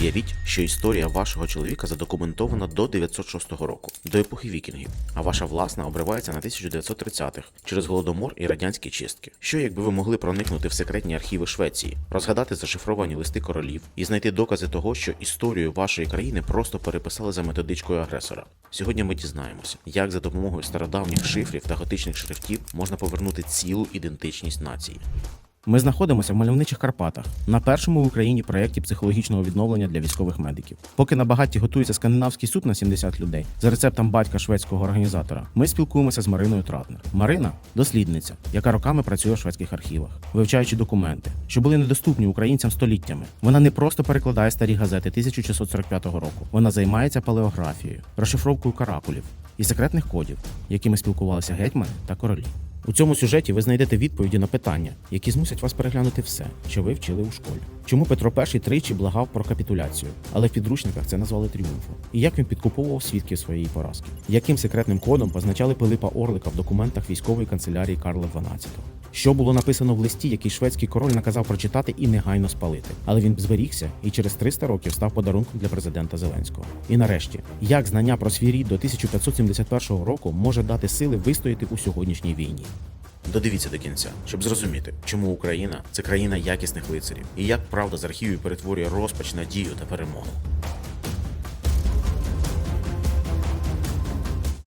Уявіть, що історія вашого чоловіка задокументована до 906 року, до епохи вікінгів, а ваша власна обривається на 1930-х через голодомор і радянські чистки. Що якби ви могли проникнути в секретні архіви Швеції, розгадати зашифровані листи королів і знайти докази того, що історію вашої країни просто переписали за методичкою агресора? Сьогодні ми дізнаємося, як за допомогою стародавніх шифрів та готичних шрифтів можна повернути цілу ідентичність нації. Ми знаходимося в мальовничих Карпатах на першому в Україні проєкті психологічного відновлення для військових медиків. Поки на багаті готується скандинавський суд на 70 людей за рецептом батька шведського організатора. Ми спілкуємося з Мариною Тратнер. Марина дослідниця, яка роками працює в шведських архівах, вивчаючи документи, що були недоступні українцям століттями. Вона не просто перекладає старі газети 1645 року. Вона займається палеографією, розшифровкою каракулів і секретних кодів, якими спілкувалися гетьмани та королі. У цьому сюжеті ви знайдете відповіді на питання, які змусять вас переглянути все, що ви вчили у школі. Чому Петро І тричі благав про капітуляцію, але в підручниках це назвали тріумфом? І як він підкуповував свідків своєї поразки? Яким секретним кодом позначали Пилипа Орлика в документах військової канцелярії Карла XII? Що було написано в листі, який шведський король наказав прочитати і негайно спалити, але він зберігся і через 300 років став подарунком для президента Зеленського. І нарешті, як знання про свій рід до 1571 року може дати сили вистояти у сьогоднішній війні? Додивіться до кінця, щоб зрозуміти, чому Україна це країна якісних лицарів і як правда з архівів перетворює розпач, надію та перемогу.